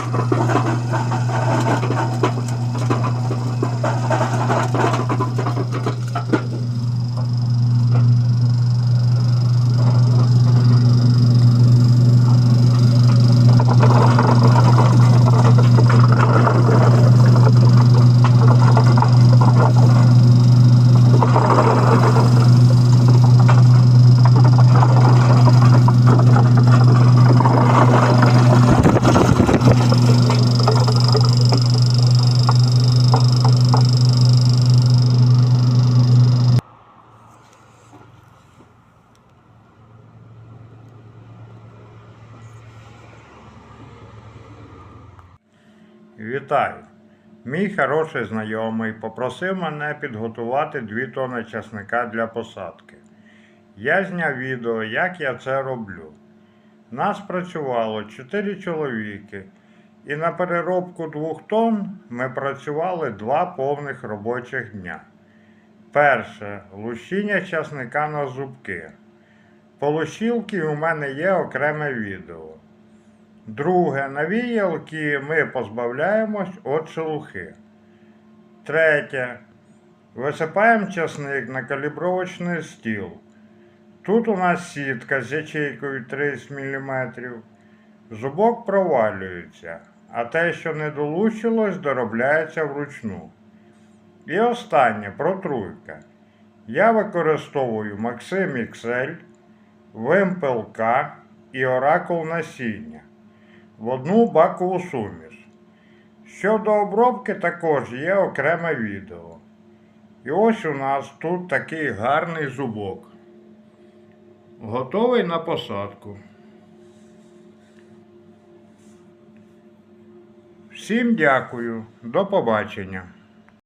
you Вітаю! Мій хороший знайомий попросив мене підготувати 2 тонни часника для посадки. Я зняв відео, як я це роблю. Нас працювало 4 чоловіки, і на переробку 2 тонн ми працювали 2 повних робочих дня. Перше лущіння часника на зубки. По лущілки у мене є окреме відео. Друге, на віялки ми позбавляємось від шелухи. Третє. Висипаємо часник на калібровочний стіл. Тут у нас сітка з ячейкою 30 мм. Зубок провалюється, а те, що не долучилось, доробляється вручну. І останнє протруйка. Я використовую Maxim XL, Вимпел К і Оракул насіння в одну бакову суміш. Щодо обробки також є окреме відео. І ось у нас тут такий гарний зубок. Готовий на посадку. Всім дякую. До побачення.